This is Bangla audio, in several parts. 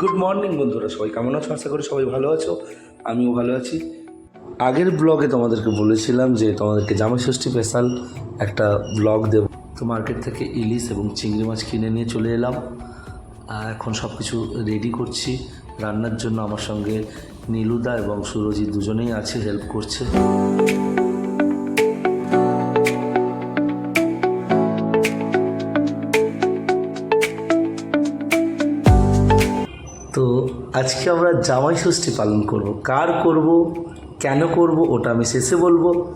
গুড মর্নিং বন্ধুরা, সবাই কেমন আছো? আশা করি সবাই ভালো আছো। আমিও ভালো আছি। আগের ব্লগে তোমাদেরকে বলেছিলাম যে তোমাদেরকে জামাই ষষ্ঠী স্পেশাল একটা ব্লগ দেব। তো মার্কেট থেকে ইলিশ এবং চিংড়ি মাছ কিনে নিয়ে চলে এলাম। এখন সব কিছু রেডি করছি। রান্নার জন্য আমার সঙ্গে নীলুদা এবং সুরজিৎ দুজনেই আছে হেল্প করছে। তো আজকে আমরা জামাই ষষ্ঠী পালন করব। কার করব? কেন করব? ওটা আমি শেষে বলব।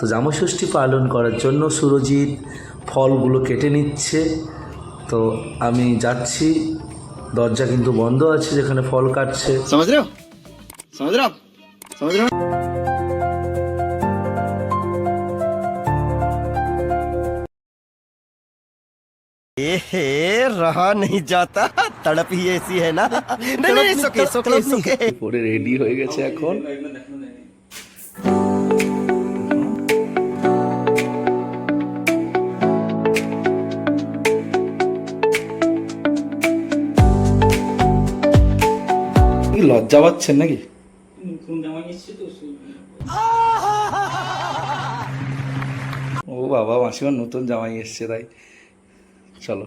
তো জামাই ষষ্ঠী পালন করার জন্য সুরজিৎ ফলগুলো কেটে নিচ্ছে। তো আমি যাচ্ছি। দরজা কিন্তু বন্ধ আছে যেখানে ফল কাটছে। সমুদ্র? সমুদ্র? সমুদ্র? आप समझ रहे हो एहे रहा नहीं जाता तड़प ही ऐसी है ना नहीं नहीं सुके सुके सुके পরে রেডি হয়ে গেছে এখন কি লজ্জা পাচ্ছেন নাকি ও বাবা মাসিমার নতুন জামাই এসছে তাই চলো।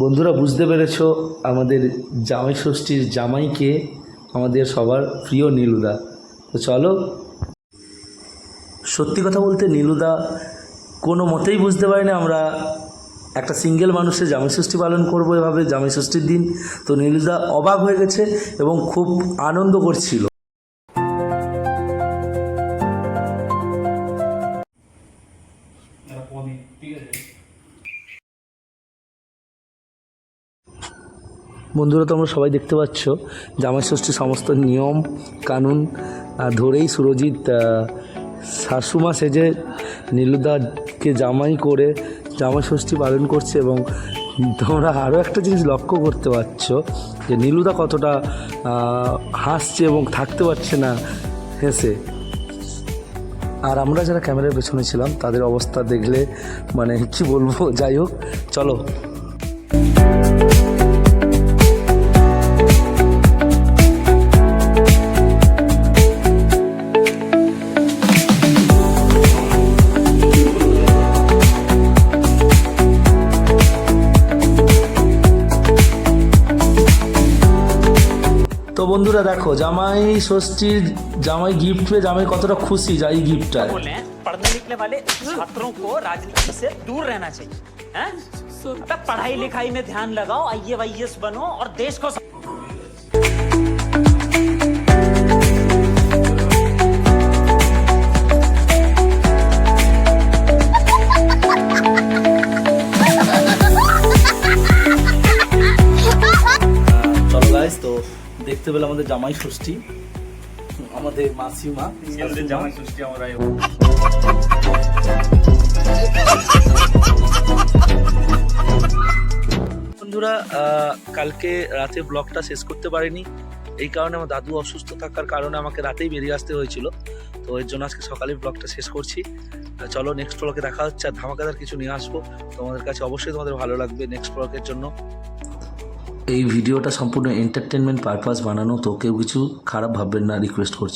বন্ধুরা, বুঝতে পেরেছ, আমাদের জামাই ষষ্ঠীর জামাইকে আমাদের সবার প্রিয় নীলুদা। তো চলো, সত্যি কথা বলতে নীলুদা কোনো মতেই বুঝতে পারি না আমরা একটা সিঙ্গেল মানুষের জামাই ষষ্ঠী পালন করব এভাবে জামাই ষষ্ঠীর দিন। তো নীলুদা অবাক হয়ে গেছে এবং খুব আনন্দ করছিল। বন্ধুরা, তোমরা সবাই দেখতে পাচ্ছ জামাই ষষ্ঠীর সমস্ত নিয়ম, কানুন ধরেই সুরজিৎ শাশুমা সেজে নীলুদাকে জামাই করে জামাই ষষ্ঠী পালন করছে এবং তোমরা আরও একটা জিনিস লক্ষ্য করতে পারছ যে নীলুদা কতটা হাসছে এবং থাকতে পারছে না হেসে। আর আমরা যারা ক্যামেরার পেছনে ছিলাম, তাদের অবস্থা দেখলে মানে কি বলব? যাই হোক, চলো। বন্ধুরা দেখো জামাই ষষ্ঠীর জামাই গিফট পেয়ে জামাই কতটা খুশি যাই গিফটটা बोल रहे हैं पढ़ने लिखने वाले छात्रों को राजनीति से दूर रहना चाहिए हैं? अबे पढ़ाई लिखाई में ध्यान लगाओ आई वाई बनो और देश को দেখতে পেলে আমাদের জামাই ষষ্ঠী। আমাদের মাসিমা জামাই ষষ্ঠী আমরা বন্ধুরা কালকে রাতে ব্লগটা শেষ করতে পারিনি। এই কারণে আমার দাদু অসুস্থ থাকার কারণে আমাকে রাতেই বেরিয়ে আসতে হয়েছিল। তো এর জন্য আজকে সকালে ব্লগটা শেষ করছি। চলো নেক্সট ব্লগে দেখা হচ্ছে। আর ধামাকাদার কিছু নিয়ে আসব। তোমাদের কাছে অবশ্যই তোমাদের ভালো লাগবে নেক্সট ব্লগের জন্য। এই ভিডিওটা সম্পূর্ণ এন্টারটেনমেন্ট পারপাস বানানো তো কেউ কিছু খারাপ ভাববেন না রিকোয়েস্ট করছি।